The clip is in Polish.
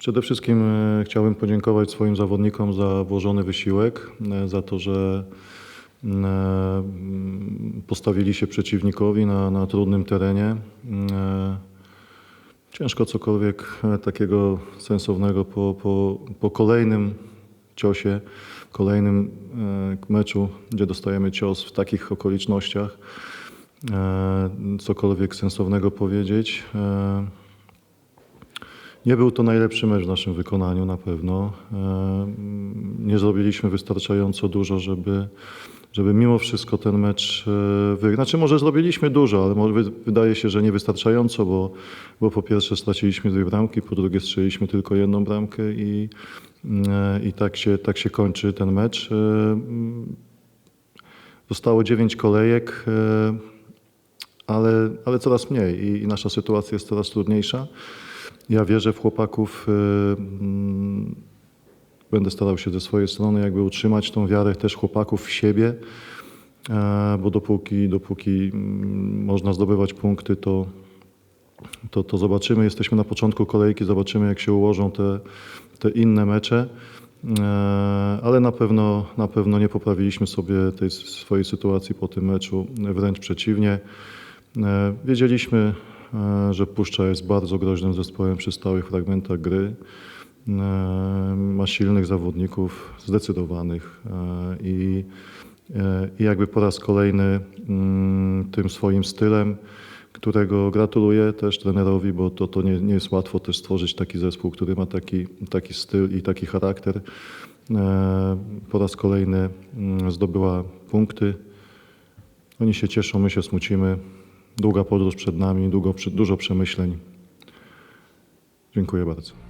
Przede wszystkim e, chciałbym podziękować swoim zawodnikom za włożony wysiłek, e, za to, że m, e, m, postawili się przeciwnikowi na, na trudnym terenie. E, Ciężko cokolwiek takiego sensownego po, po, po kolejnym ciosie, kolejnym meczu, gdzie dostajemy cios w takich okolicznościach, cokolwiek sensownego powiedzieć. Nie był to najlepszy mecz w naszym wykonaniu na pewno. E, Nie zrobiliśmy wystarczająco dużo, żeby, żeby mimo wszystko ten mecz e, wygrać. Znaczy może zrobiliśmy dużo, ale może wy- wydaje się, że niewystarczająco, bo, bo po pierwsze straciliśmy dwie bramki, po drugie strzeliliśmy tylko jedną bramkę i, e, i tak, się, tak się kończy ten mecz. Zostało dziewięć kolejek, ale, ale coraz mniej i, i nasza sytuacja jest coraz trudniejsza. Ja wierzę w chłopaków. y, mm, Będę starał się ze swojej strony jakby utrzymać tą wiarę też chłopaków w siebie, e, bo dopóki, dopóki mm, można zdobywać punkty, to, to, to zobaczymy. Jesteśmy na początku kolejki, zobaczymy jak się ułożą te, te inne mecze. E, Ale na pewno, na pewno nie poprawiliśmy sobie tej swojej sytuacji po tym meczu, wręcz przeciwnie. E, Wiedzieliśmy, że Puszcza jest bardzo groźnym zespołem przy stałych fragmentach gry. E, Ma silnych zawodników, zdecydowanych e, i, e, i jakby po raz kolejny mm, tym swoim stylem, którego gratuluję też trenerowi, bo to, to nie, nie jest łatwo też stworzyć taki zespół, który ma taki, taki styl i taki charakter. E, Po raz kolejny mm, zdobyła punkty. Oni się cieszą, my się smucimy. Długa podróż przed nami, długo, dużo przemyśleń. Dziękuję bardzo.